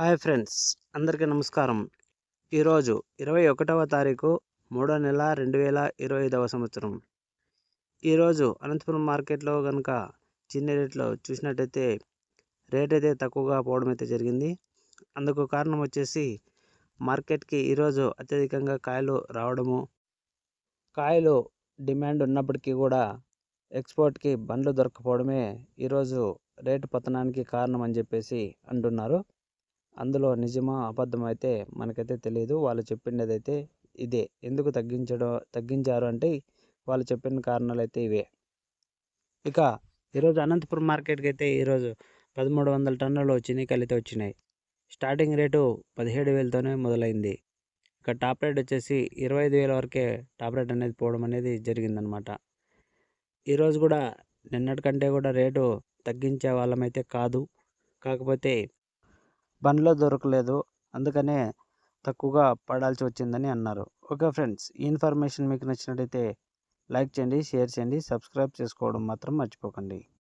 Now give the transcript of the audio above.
Hi friends అందరికీ నమస్కారం. ఈరోజు ఇరవై ఒకటవ తారీఖు మూడో నెల రెండు వేల ఇరవై ఐదవ సంవత్సరం. ఈరోజు అనంతపురం మార్కెట్లో కనుక చిన్న రేట్లో చూసినట్టయితే రేట్ అయితే తక్కువగా పోవడం అయితే జరిగింది. అందుకు కారణం వచ్చేసి మార్కెట్కి ఈరోజు అత్యధికంగా కాయలు రావడము. కాయలు డిమాండ్ ఉన్నప్పటికీ కూడా ఎక్స్పోర్ట్కి బండ్లు దొరకపోవడమే ఈరోజు రేటు పతనానికి కారణం అని చెప్పేసి అంటున్నారు. అందులో నిజమా అబద్ధమైతే అయితే మనకైతే తెలియదు వాళ్ళు చెప్పిండేది అయితే ఇదే. ఎందుకు తగ్గించడం తగ్గించారు అంటే వాళ్ళు చెప్పిన కారణాలు అయితే ఇవే. ఇక ఈరోజు అనంతపురం మార్కెట్కి అయితే ఈరోజు పదమూడు వందల టన్నులు వచ్చినాయి కలితే వచ్చినాయి. స్టార్టింగ్ రేటు పదిహేడు వేలతోనే మొదలైంది. ఇక టాప్ రేట్ వచ్చేసి ఇరవై ఐదు వేల వరకే టాప్ రేట్ అనేది పోవడం అనేది జరిగిందనమాట ఈరోజు కూడా నిన్నటికంటే కూడా రేటు తగ్గించే వాళ్ళమైతే కాదు. కాకపోతే బండ్లో దొరకలేదు. అందుకనే తక్కువగా పడాల్సి వచ్చిందని అన్నారు. ఓకే ఫ్రెండ్స్ ఈ ఇన్ఫర్మేషన్ మీకు నచ్చినట్టయితే లైక్ చేయండి షేర్ చేయండి సబ్స్క్రైబ్ చేసుకోవడం మాత్రం మర్చిపోకండి.